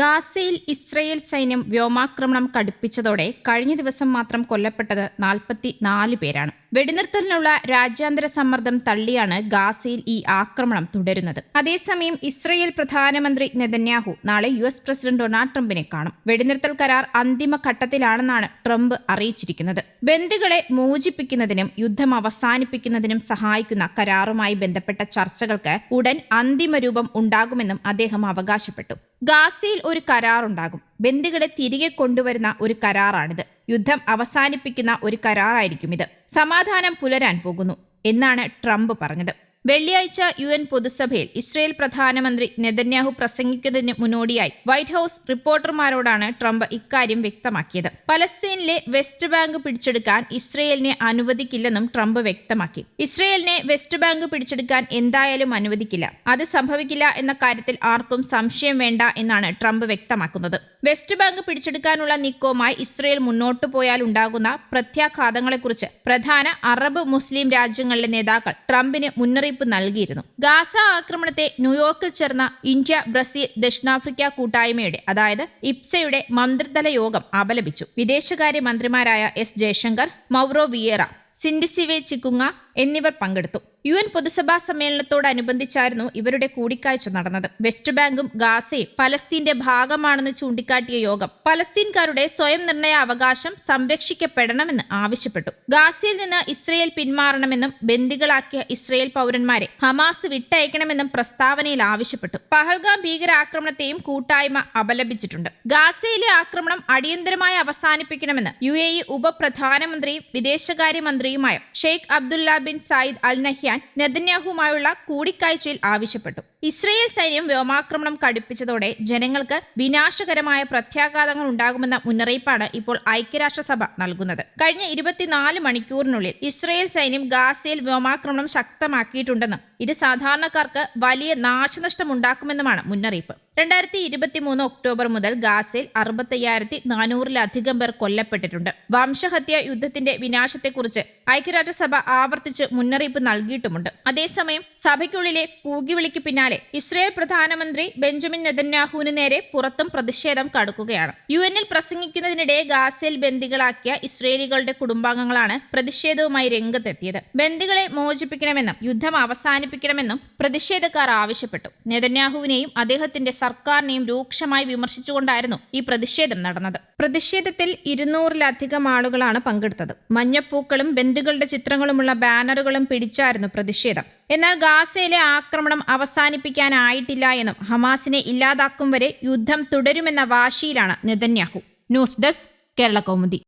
ഗാസയിൽ ഇസ്രയേൽ സൈന്യം വ്യോമാക്രമണം കടുപ്പിച്ചതോടെ കഴിഞ്ഞ ദിവസം മാത്രം കൊല്ലപ്പെട്ടത് നാൽപ്പത്തി നാല് പേരാണ്. വെടിനിർത്തലിനുള്ള രാജ്യാന്തര സമ്മർദ്ദം തള്ളിയാണ് ഗാസയിൽ ഈ ആക്രമണം തുടരുന്നത്. അതേസമയം ഇസ്രയേൽ പ്രധാനമന്ത്രി നെതന്യാഹു നാളെ യു എസ് പ്രസിഡന്റ് ഡൊണാൾഡ് ട്രംപിനെ കാണും. വെടിനിർത്തൽ കരാർ അന്തിമ ഘട്ടത്തിലാണെന്നാണ് ട്രംപ് അറിയിച്ചിരിക്കുന്നത്. ബന്ദികളെ മോചിപ്പിക്കുന്നതിനും യുദ്ധം അവസാനിപ്പിക്കുന്നതിനും സഹായിക്കുന്ന കരാറുമായി ബന്ധപ്പെട്ട ചർച്ചകൾക്ക് ഉടൻ അന്തിമ രൂപം ഉണ്ടാകുമെന്നും അദ്ദേഹം അവകാശപ്പെട്ടു. ഗാസയിൽ ഒരു കരാറുണ്ടാകും. ബന്ദികളെ തിരികെ കൊണ്ടുവരുന്ന ഒരു കരാറാണിത്. യുദ്ധം അവസാനിപ്പിക്കുന്ന ഒരു കരാറായിരിക്കും ഇത്. സമാധാനം പുലരാൻ പോകുന്നു എന്നാണ് ട്രംപ് പറഞ്ഞത്. വെള്ളിയാഴ്ച യു എൻ പൊതുസഭയിൽ ഇസ്രയേൽ പ്രധാനമന്ത്രി നെതന്യാഹു പ്രസംഗിക്കുന്നതിന് മുന്നോടിയായി വൈറ്റ് ഹൌസ് റിപ്പോർട്ടർമാരോടാണ് ട്രംപ് ഇക്കാര്യം വ്യക്തമാക്കിയത്. പലസ്തീനിലെ വെസ്റ്റ് ബാങ്ക് പിടിച്ചെടുക്കാൻ ഇസ്രയേലിനെ അനുവദിക്കില്ലെന്നും ട്രംപ് വ്യക്തമാക്കി. ഇസ്രയേലിനെ വെസ്റ്റ് ബാങ്ക് പിടിച്ചെടുക്കാൻ എന്തായാലും അനുവദിക്കില്ല. അത് സംഭവിക്കില്ല എന്ന കാര്യത്തിൽ ആർക്കും സംശയം വേണ്ട എന്നാണ് ട്രംപ് വ്യക്തമാക്കുന്നത്. വെസ്റ്റ് ബാങ്ക് പിടിച്ചെടുക്കാനുള്ള നിക്കോമായി ഇസ്രയേൽ മുന്നോട്ടു പോയാൽ ഉണ്ടാകുന്ന പ്രത്യാഘാതങ്ങളെക്കുറിച്ച് പ്രധാന അറബ് മുസ്ലിം രാജ്യങ്ങളിലെ നേതാക്കൾ ട്രംപിന് മുന്നറിയിപ്പ് നൽകിയിരുന്നു. ഗാസ ആക്രമണത്തെ ന്യൂയോർക്കിൽ ചേർന്ന ഇന്ത്യ ബ്രസീൽ ദക്ഷിണാഫ്രിക്ക കൂട്ടായ്മയുടെ അതായത് ഇപ്സയുടെ മന്ത്രിതല യോഗം അപലപിച്ചു. വിദേശകാര്യ മന്ത്രിമാരായ S Jaishankar Mauro Vieira Sindisiwe Chikunga എന്നിവർ പങ്കെടുത്തു. യു എൻ പൊതുസഭാ സമ്മേളനത്തോടനുബന്ധിച്ചായിരുന്നു ഇവരുടെ കൂടിക്കാഴ്ച നടന്നത്. വെസ്റ്റ് ബാങ്കും ഗാസയും പലസ്തീന്റെ ഭാഗമാണെന്ന് ചൂണ്ടിക്കാട്ടിയ യോഗം പലസ്തീൻകാരുടെ സ്വയം നിർണയ അവകാശം സംരക്ഷിക്കപ്പെടണമെന്ന് ആവശ്യപ്പെട്ടു. ഗാസയിൽ നിന്ന് ഇസ്രയേൽ പിന്മാറണമെന്നും ബന്ദികളാക്കിയ ഇസ്രയേൽ പൗരന്മാരെ ഹമാസ് വിട്ടയക്കണമെന്നും പ്രസ്താവനയിൽ ആവശ്യപ്പെട്ടു. പഹൽഗാം ഭീകരാക്രമണത്തെയും കൂട്ടായ്മ അപലപിച്ചിട്ടുണ്ട്. ഗാസയിലെ ആക്രമണം അടിയന്തരമായി അവസാനിപ്പിക്കണമെന്ന് യു എ ഇ ഉപപ്രധാനമന്ത്രിയും വിദേശകാര്യമന്ത്രിയുമായ Sheikh Abdullah bin Zayed Al Nahyan നെതന്യാഹുമായുള്ള കൂടിക്കാഴ്ചയിൽ ആവശ്യപ്പെട്ടു. ഇസ്രയേൽ സൈന്യം വ്യോമാക്രമണം കടുപ്പിച്ചതോടെ ജനങ്ങൾക്ക് വിനാശകരമായ പ്രത്യാഘാതങ്ങൾ ഉണ്ടാകുമെന്ന മുന്നറിയിപ്പാണ് ഇപ്പോൾ ഐക്യരാഷ്ട്രസഭ നൽകുന്നത്. കഴിഞ്ഞ ഇരുപത്തിനാല് മണിക്കൂറിനുള്ളിൽ ഇസ്രയേൽ സൈന്യം ഗാസയിൽ വ്യോമാക്രമണം ശക്തമാക്കിയിട്ടുണ്ടെന്നും ഇത് സാധാരണക്കാർക്ക് വലിയ നാശനഷ്ടം ഉണ്ടാക്കുമെന്നുമാണ് മുന്നറിയിപ്പ്. രണ്ടായിരത്തി ഇരുപത്തി മൂന്ന് ഒക്ടോബർ മുതൽ ഗാസയിൽ അറുപത്തയ്യായിരത്തി നാനൂറിലധികം പേർ കൊല്ലപ്പെട്ടിട്ടുണ്ട്. വംശഹത്യ യുദ്ധത്തിന്റെ വിനാശത്തെക്കുറിച്ച് ഐക്യരാഷ്ട്രസഭ ആവർത്തിച്ച് മുന്നറിയിപ്പ് നൽകിയിട്ടുമുണ്ട്. അതേസമയം സഭയ്ക്കുള്ളിലെ കൂകിവിളിക്ക് പിന്നാലെ ഇസ്രയേൽ പ്രധാനമന്ത്രി ബെഞ്ചമിൻ നെതന്യാഹുവിന് നേരെ പുറത്തും പ്രതിഷേധം കടുക്കുകയാണ്. യു എന്നിൽ പ്രസംഗിക്കുന്നതിനിടെ ഗാസയിൽ ബന്ദികളാക്കിയ ഇസ്രയേലികളുടെ കുടുംബാംഗങ്ങളാണ് പ്രതിഷേധവുമായി രംഗത്തെത്തിയത്. ബന്ദികളെ മോചിപ്പിക്കണമെന്നും യുദ്ധം അവസാനിപ്പിക്കണമെന്നും പ്രതിഷേധക്കാർ ആവശ്യപ്പെട്ടു. നെതന്യാഹുവിനെയും അദ്ദേഹത്തിന്റെ സർക്കാരിനെയും രൂക്ഷമായി വിമർശിച്ചുകൊണ്ടായിരുന്നു ഈ പ്രതിഷേധം നടന്നത്. പ്രതിഷേധത്തിൽ ഇരുന്നൂറിലധികം ആളുകളാണ് പങ്കെടുത്തത്. മഞ്ഞപ്പൂക്കളും ബന്ധുക്കളുടെ ചിത്രങ്ങളുമുള്ള ബാനറുകളും പിടിച്ചായിരുന്നു പ്രതിഷേധം. എന്നാൽ ഗാസയിലെ ആക്രമണം അവസാനിപ്പിക്കാനായിട്ടില്ല എന്നും ഹമാസിനെ ഇല്ലാതാക്കും വരെ യുദ്ധം തുടരുമെന്ന വാശിയിലാണ് Netanyahu. News desk Kerala Kaumudi.